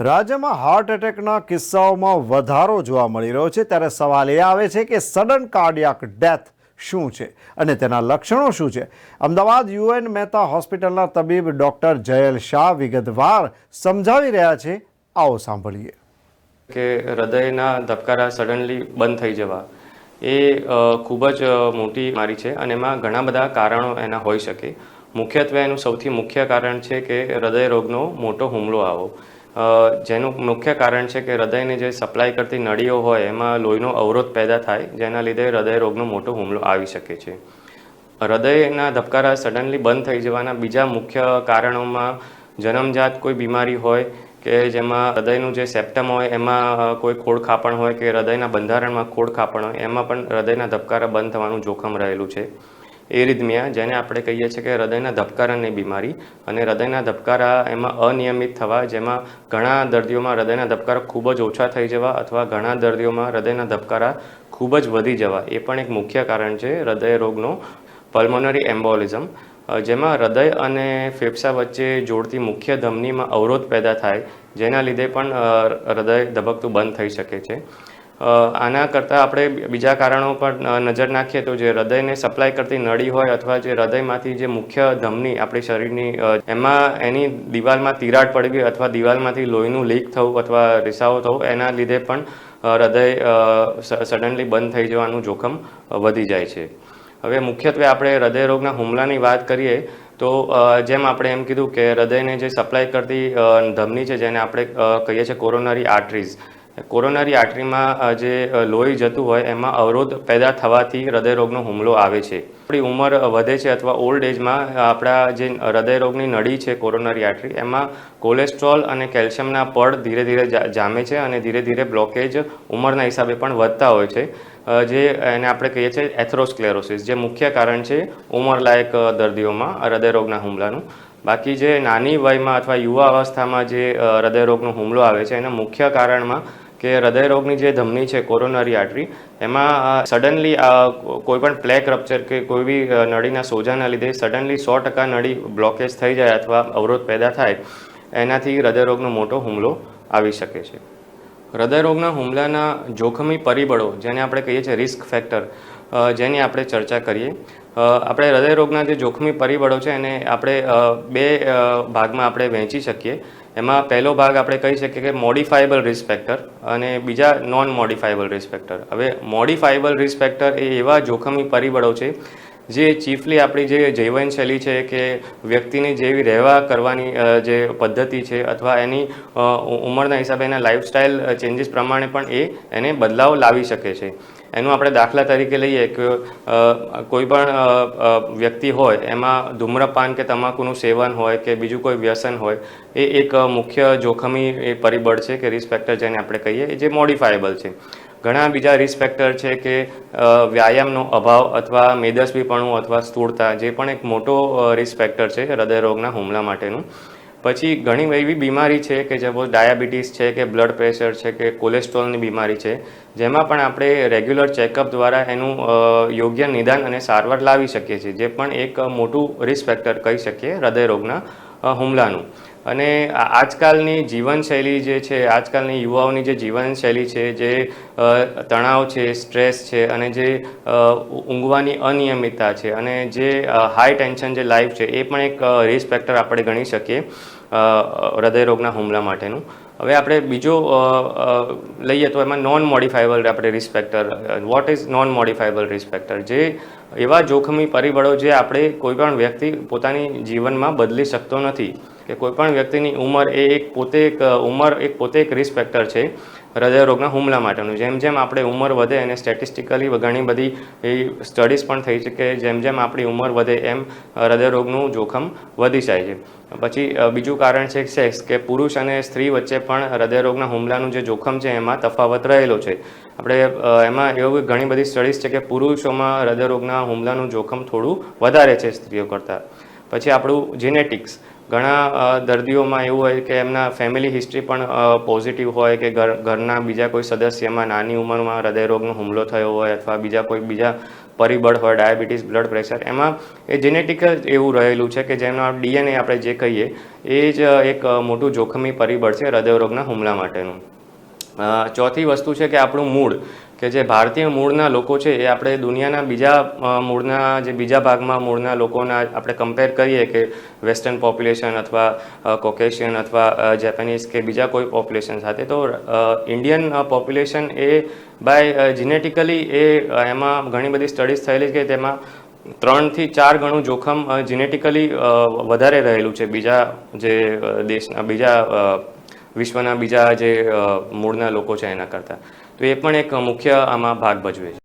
રાજ્યમાં હાર્ટ એટેકના કિસ્સાઓમાં વધારો જોવા મળી રહ્યો છે. ત્યારે સવાલ એ આવે છે કે સડન કાર્ડિયાક ડેથ શું છે અને તેના લક્ષણો શું છે? અમદાવાદ યુએન મહેતા હોસ્પિટલના તબીબ ડોક્ટર જયલ શાહ વિગતવાર સમજાવી રહ્યા છે. આવો સાંભળીએ. કે હૃદયના ધબકારા સડનલી બંધ થઈ જવા એ ખૂબ જ મોટી મારી છે અને એમાં ઘણા બધા કારણો એના હોઈ શકે. મુખ્યત્વે એનું સૌથી મુખ્ય કારણ છે કે હૃદય રોગનો મોટો હુમલો આવો. જેનું મુખ્ય કારણ છે કે હૃદયને જે સપ્લાય કરતી નળીઓ હોય, એમાં લોહીનો અવરોધ પેદા થાય, જેના લીધે હૃદય રોગનો મોટો હુમલો આવી શકે છે. હૃદયના ધબકારા સડનલી બંધ થઈ જવાના બીજા મુખ્ય કારણોમાં જન્મજાત કોઈ બીમારી હોય કે જેમાં હૃદયનું જે સેપ્ટમ હોય, એમાં કોઈ ખોડ ખાપણ હોય કે હૃદયના બંધારણમાં ખોડ ખાપણ હોય, એમાં પણ હૃદયના ધબકારા બંધ થવાનું જોખમ રહેલું છે. એરિધમિયા જેને આપણે કહીએ છીએ કે હૃદયના ધબકારાની બીમારી અને હૃદયના ધબકારા એમાં અનિયમિત થવા જેમાં ઘણા દર્દીઓમાં હૃદયના ધબકારા ખૂબ જ ઓછા થઈ જવા અથવા ઘણા દર્દીઓમાં હૃદયના ધબકારા ખૂબ જ વધી જવા, એ પણ એક મુખ્ય કારણ છે હૃદય રોગનો પલ્મોનરી એમ્બોલિઝમ જેમાં હૃદય અને ફેફસા વચ્ચે જોડતી મુખ્ય ધમનીમાં અવરોધ પેદા થાય, જેના લીધે પણ હૃદય ધબકતું બંધ થઈ શકે છે. આના કરતાં આપણે બીજા કારણો પર નજર નાખીએ તો જે હૃદયને સપ્લાય કરતી નળી હોય અથવા જે હૃદયમાંથી જે મુખ્ય ધમની આપણી શરીરની એમાં એની દિવાલમાં તિરાડ પડવી અથવા દિવાલમાંથી લોહીનું લીક થવું અથવા રિસાવો થવો, એના લીધે પણ હૃદય સડનલી બંધ થઈ જવાનું જોખમ વધી જાય છે. હવે મુખ્યત્વે આપણે હૃદય રોગના હુમલાની વાત કરીએ તો જેમ આપણે એમ કીધું કે હૃદયને જે સપ્લાય કરતી ધમની છે જેને આપણે કહીએ છીએ કોરોનરી આર્ટરીઝ કોરોનરી આર્ટરીમાં જે લોહી જતું હોય, એમાં અવરોધ પેદા થવાથી હૃદયરોગનો હુમલો આવે છે. આપણી ઉંમર વધે છે અથવા ઓલ્ડ એજમાં આપણા જે હૃદયરોગની નળી છે કોરોનરી આર્ટરી એમાં કોલેસ્ટ્રોલ અને કેલ્શિયમના પડ ધીરે ધીરે જામે છે અને ધીરે ધીરે બ્લોકેજ ઉંમરના હિસાબે પણ વધતા હોય છે. જે એને આપણે કહીએ છીએ એથરોસ્ક્લેરોસિસ, જે મુખ્ય કારણ છે ઉંમરલાયક દર્દીઓમાં હૃદયરોગના હુમલાનું. બાકી જે નાની વયમાં અથવા યુવા અવસ્થામાં જે હૃદયરોગનો હુમલો આવે છે, એના મુખ્ય કારણમાં કે હૃદયરોગની જે ધમની છે, કોરોનરી આર્ટરી, એમાં સડનલી કોઈ પણ પ્લેક રપ્ચર કે કોઈ બી નળીના સોજાના લીધે સડનલી સો ટકા નળી બ્લોકેજ થઈ જાય અથવા અવરોધ પેદા થાય, એનાથી હૃદયરોગનો મોટો હુમલો આવી શકે છે. હૃદયરોગના હુમલાના જોખમી પરિબળો જેને આપણે કહીએ છીએ રિસ્ક ફેક્ટર જેની આપણે ચર્ચા કરીએ. આપણે હૃદયરોગના જે જોખમી પરિબળો છે એને આપણે બે ભાગમાં આપણે વહેંચી શકીએ. એમાં પહેલો ભાગ આપણે કહી શકીએ કે મોડિફાયેબલ રિસ્ક ફેક્ટર અને બીજા નોન મોડિફાયેબલ રિસ્ક ફેક્ટર. હવે મોડિફાયેબલ રિસ્ક ફેક્ટર એ એવા જોખમી પરિબળો છે જે ચીફલી આપણી જે જીવનશૈલી છે કે વ્યક્તિની જેવી રહેવા કરવાની જે પદ્ધતિ છે અથવા એની ઉંમરના હિસાબે એના લાઇફસ્ટાઇલ ચેન્જીસ પ્રમાણે પણ એ એને બદલાવ લાવી શકે છે. એનું આપણે દાખલા તરીકે લઈએ કે કોઈ પણ વ્યક્તિ હોય, એમાં ધૂમ્રપાન કે તમાકુનું સેવન હોય કે બીજું કોઈ વ્યસન હોય, એ એક મુખ્ય જોખમી એ પરિબળ છે કે રિસ્ક ફેક્ટર જેને આપણે કહીએ જે મોડિફાયેબલ છે. ઘણા બીજા રિસ્ક ફેક્ટર છે કે વ્યાયામનો અભાવ અથવા મેદસ્વીપણું અથવા સ્થૂળતા, જે પણ એક મોટો રિસ્ક ફેક્ટર છે હૃદય રોગના હુમલા માટેનું પછી ઘણી એવી બીમારી છે કે જે ડાયાબિટીસ છે કે બ્લડ પ્રેશર છે કે કોલેસ્ટ્રોલની બીમારી છે જેમાં પણ આપણે રેગ્યુલર ચેકઅપ દ્વારા એનું યોગ્ય નિદાન અને સારવાર લાવી શકીએ છીએ જે પણ એક મોટું રિસ્ક ફેક્ટર કહી શકીએ હૃદય રોગના અ, હુમલાનું. અને આજકાલની જીવનશૈલી જે છે, આજકાલની યુવાઓની જે જીવનશૈલી છે, જે તણાવ છે, સ્ટ્રેસ છે, અને જે ઊંઘવાની અનિયમિતતા છે, અને જે હાઈ ટેન્શન જે લાઈફ છે, એ પણ એક રિસ્ક ફેક્ટર આપણે ગણી શકીએ હૃદયરોગના હૃદય રોગના હુમલા માટેનું. હવે આપણે બીજો લઈએ તો એમાં નોન મોડિફાયેબલ આપણે risk factor what is non modifiable risk factor જે એવા જોખમી પરિબળો જે આપણે કોઈ પણ વ્યક્તિ પોતાની જીવનમાં બદલી શકતો નથી. કે કોઈપણ વ્યક્તિની ઉંમર એ એક પોતે એક ઉંમર એક પોતે એક રિસ્પેક્ટર છે. હૃદય રોગના હુમલા માટેનું. જેમ જેમ આપણે ઉંમર વધે અને સ્ટેટિસ્ટિકલી ઘણી બધી એ સ્ટડીઝ પણ થઈ છે કે જેમ જેમ આપણી ઉંમર વધે એમ હૃદયરોગનું જોખમ વધી જાય છે. પછી બીજું કારણ છે સેક્સ કે પુરુષ અને સ્ત્રી વચ્ચે પણ હૃદયરોગના હુમલાનું જે જોખમ છે એમાં તફાવત રહેલો છે. આપણે એમાં એવું ઘણી બધી સ્ટડીઝ છે કે પુરુષોમાં હૃદયરોગના હુમલાનું જોખમ થોડું વધારે છે સ્ત્રીઓ કરતાં. પછી આપણું જીનેટિક્સ ઘણા દર્દીઓમાં એવું હોય કે એમના ફેમિલી હિસ્ટ્રી પણ પોઝિટિવ હોય કે ઘર, ઘરના બીજા કોઈ સદસ્યમાં નાની ઉંમરમાં હૃદયરોગનો હુમલો થયો હોય અથવા બીજા કોઈ બીજા પરિબળ હોય, ડાયાબિટીસ બ્લડ પ્રેશર એમાં એ જેનેટિક એવું રહેલું છે કે જેમાં ડીએનએ આપણે જે કહીએ, એ જ એક મોટું જોખમી પરિબળ છે હૃદયરોગના હુમલા માટેનું. ચોથી વસ્તુ છે કે આપણું મૂળ કે જે ભારતીય મૂળના લોકો છે, એ આપણે દુનિયાના બીજા મૂળના જે બીજા ભાગમાં મૂળના લોકોના આપણે કમ્પેર કરીએ કે વેસ્ટર્ન પોપ્યુલેશન અથવા કોકેશિયન અથવા જેપેનીઝ કે બીજા કોઈ પોપ્યુલેશન સાથે, તો ઇન્ડિયન પોપ્યુલેશન એ બાય જીનેટિકલી એ એમાં ઘણી બધી સ્ટડીઝ થયેલી કે તેમાં ત્રણથી ચાર ગણું જોખમ જીનેટિકલી વધારે રહેલું છે બીજા જે દેશના, બીજા વિશ્વના બીજા જે મૂળના લોકો છે એના કરતાં. તો એ પણ એક મુખ્ય આમાં ભાગ ભજવે છે.